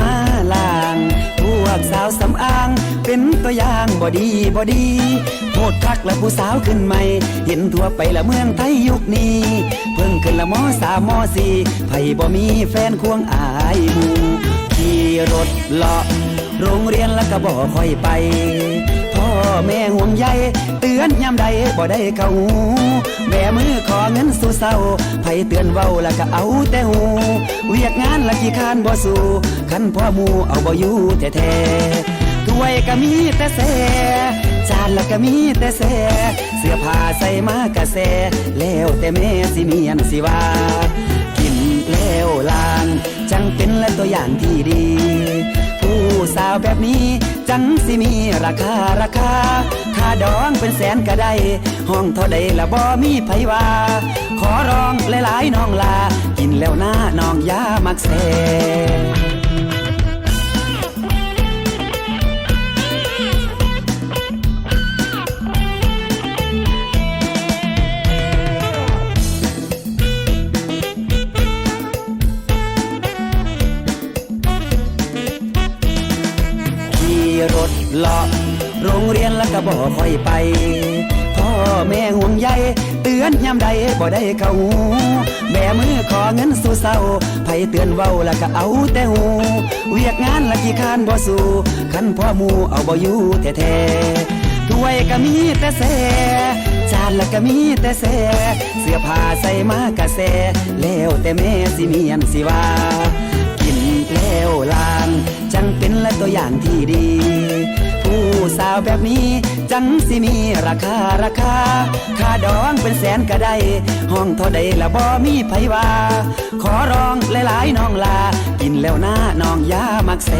มาลางพวกสาวสำอาง เป็นตัวอย่างบอดีบอดีโหดคักและผู้สาวขึ้นใหม่ เห็นทั่วไปละเมืองไทยยุคนี้ เพิ่งขึ้นละมอสามมอสี่ไผบ่มีแฟนควงอายมูขี่รถเลาะโรงเรียนแล้วก็บ่ค่อยไป พ่อแม่ห่วงใย อนยามใดบ่ได้เข้าหูแม่มือขอเงินสู่เศร้าไผเตือนเว้าแล้วก็เอาแต่หูเวียกงานละกี่คานบ่สู้คันพ่อหมูเอาบ่อยู่แท้ๆถ้วยก็มีแต่แสจานละก็มีแต่แสเสื้อผ้าใส่มากะแสแล้วแต่แม่สิมีอันสิว่ากินแล้วลางจังเป็นและตัวอย่างที่ดี ผู้สาวแบบนี้ จังสิมีราคาราคา ค่าดองเป็นแสนก็ได้ ห้องเท่าใดละบ่มีไผว่า ขอร้องหลายๆน้องลา กินแล้วหน้าน้องยามักแซ รถเลาะโรงเรียนแล้วก็บ่ค่อยไป พ่อแม่ห่วงใยเตือนยามใดบ่ได้เข้าหูแม่มือขอเงินสู่เศร้าไผเตือนเว้าแล้วก็เอาแต่หูเวียกงานละกี่คานบ่สู้คันพ่อหมูเอาบ่อยู่แท้ๆถ้วยก็มีแต่แสจานละก็มีแต่แสเสื้อผ้าใส่มากะแสแล้วแต่แม่สิเมีอันสิว่ากินแล้วลางจังเป็น ตัวอย่างที่ดี ผู้สาวแบบนี้ จังสิมีราคาราคา ค่าดองเป็นแสนก็ได้ ห้องเท่าใดละบ่มีไผว่า ขอร้องหลายๆน้องลา กินแล้วหน้าน้องยามักเส